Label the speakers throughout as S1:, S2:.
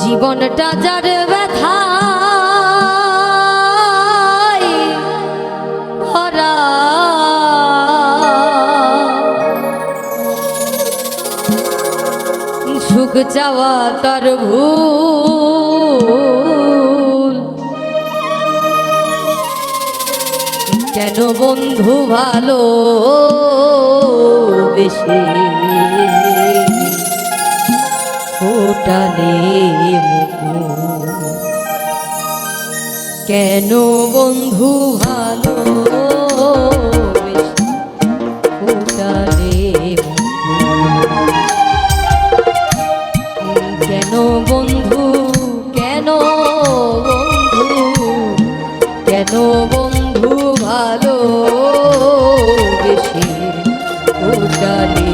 S1: জীবনটা যার ব্যথা সুখ চাওয়া তার ভুল। কেন বন্ধু ভালো বেশি ফোটালে মুকুল কেন বন্ধু ভালো কেন বন্ধু কেন বন্ধু কেন বন্ধু ভালো বেশি? ফোটালে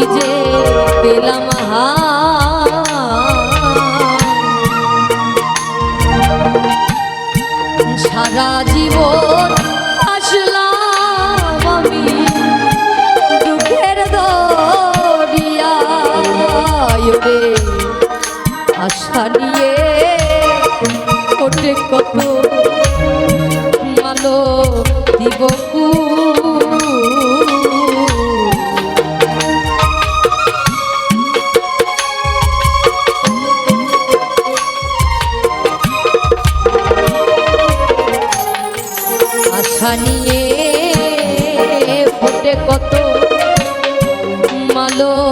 S1: কি যে পেলাম হা সারা জীবন আসলাম আমি দুঃখের দরিয়ায় আশা নিয়ে ওঠে কত মালো দিবকু মালো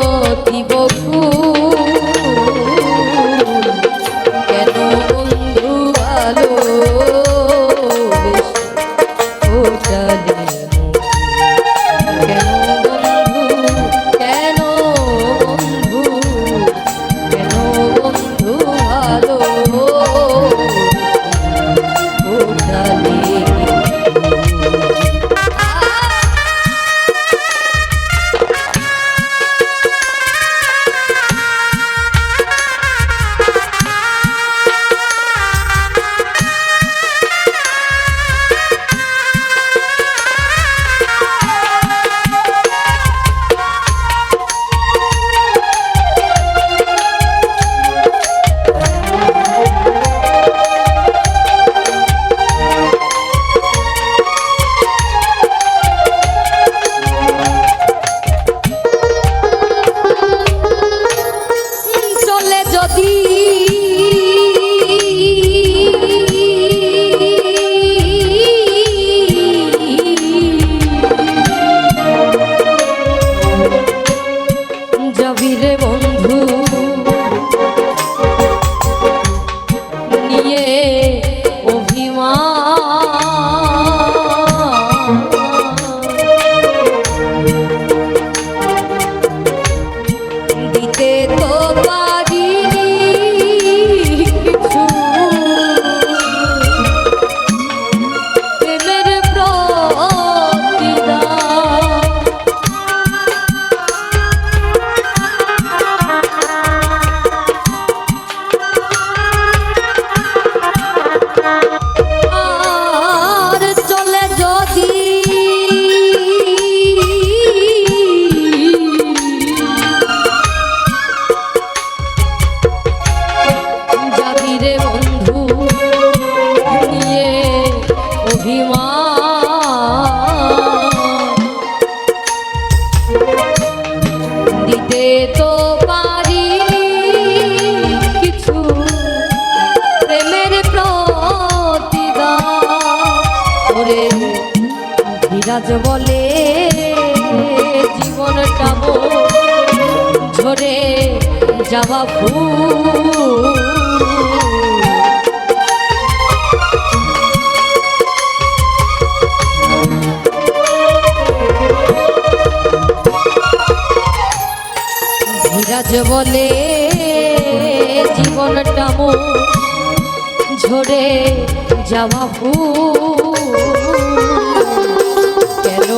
S1: ওরে ধীরাজ বলে জীবনটা ঝরে যাওয়া ফুল। ধীরাজ বলে জীবনটা মোর ঝরে যাওয়া ফুল। কেন